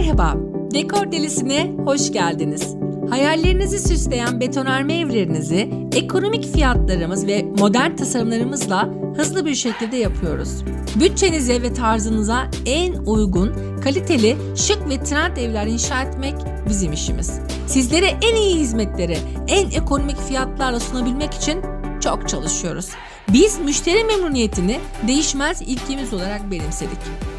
Merhaba, Dekor Delisi'ne hoş geldiniz. Hayallerinizi süsleyen betonarme evlerinizi ekonomik fiyatlarımız ve modern tasarımlarımızla hızlı bir şekilde yapıyoruz. Bütçenize ve tarzınıza en uygun, kaliteli, şık ve trend evler inşa etmek bizim işimiz. Sizlere en iyi hizmetleri, en ekonomik fiyatlarla sunabilmek için çok çalışıyoruz. Biz müşteri memnuniyetini değişmez ilkemiz olarak benimsedik.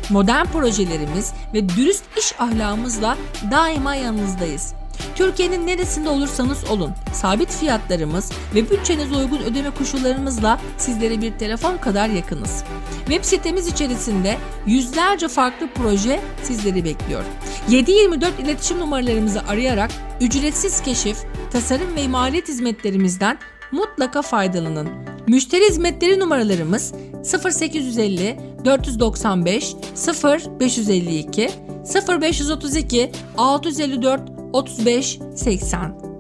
Modern projelerimiz ve dürüst iş ahlakımızla daima yanınızdayız. Türkiye'nin neresinde olursanız olun, sabit fiyatlarımız ve bütçenize uygun ödeme koşullarımızla sizlere bir telefon kadar yakınız. Web sitemiz içerisinde yüzlerce farklı proje sizleri bekliyor. 724 iletişim numaralarımızı arayarak ücretsiz keşif, tasarım ve maliyet hizmetlerimizden mutlaka faydalanın. Müşteri hizmetleri numaralarımız 0850 495 0552 0532 654 35 80